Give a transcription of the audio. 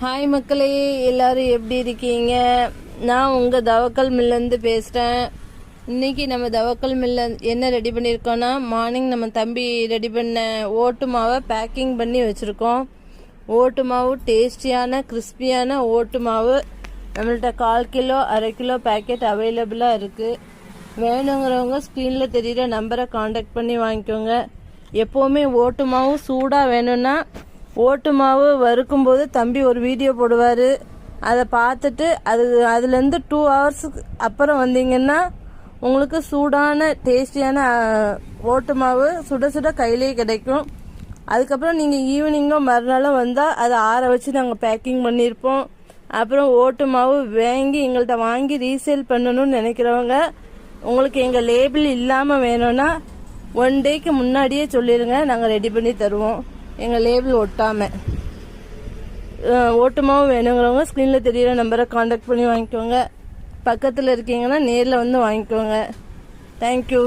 Hi மக்களே. எல்லாரும் எப்படி இருக்கீங்க? நான் உங்கள் தவக்கல் மில்லேருந்து பேசுகிறேன் இன்னைக்கு நம்ம தவக்கல் மில்ல என்ன ரெடி பண்ணியிருக்கோன்னா மார்னிங் நம்ம தம்பி ரெடி பண்ண ஓட்டு மாவை பேக்கிங் பண்ணி வச்சுருக்கோம். ஓட்டு மாவு டேஸ்டியான கிறிஸ்பியான ஓட்டு மாவு. நம்மள்ட்ட கால் கிலோ அரை கிலோ பேக்கெட் அவைலபிளாக இருக்குது வேணுங்கிறவங்க ஸ்க்ரீனில் தெரியிற நம்பரை காண்டாக்ட் பண்ணி வாங்கிக்கோங்க. எப்போவுமே ஓட்டு மாவு சூடாக வேணும்னா ஓட்டு மாவு வறுக்கும்போது தம்பி ஒரு வீடியோ போடுவார். அதை பார்த்துட்டு அது அதுலேருந்து டூ ஹவர்ஸுக்கு அப்புறம் வந்தீங்கன்னா உங்களுக்கு சூடான டேஸ்டியான ஓட்டு மாவு சுட சுட கையிலேயே கிடைக்கும். அதுக்கப்புறம் நீங்கள் ஈவினிங்கோ மறுநாளும் வந்தால் அதை ஆற வச்சு நாங்கள் பேக்கிங் பண்ணியிருப்போம். அப்புறம் ஓட்டு மாவு வாங்கி எங்கள்கிட்ட வாங்கி ரீசேல் பண்ணணும்னு நினைக்கிறவங்க உங்களுக்கு எங்கள் லேபிள் இல்லாமல் வேணும்னா ஒன் டேக்கு முன்னாடியே சொல்லிடுங்க நாங்கள் ரெடி பண்ணி தருவோம். எங்கள் லேபிள் ஒட்டாமல் ஓட்டுமாவும் வேணுங்கிறவங்க ஸ்க்ரீனில் தெரியிற நம்பரை காண்டாக்ட் பண்ணி வாங்கிக்கோங்க. பக்கத்தில் இருக்கீங்கன்னா நேரில் வந்து வாங்கிக்கோங்க. தேங்க்யூ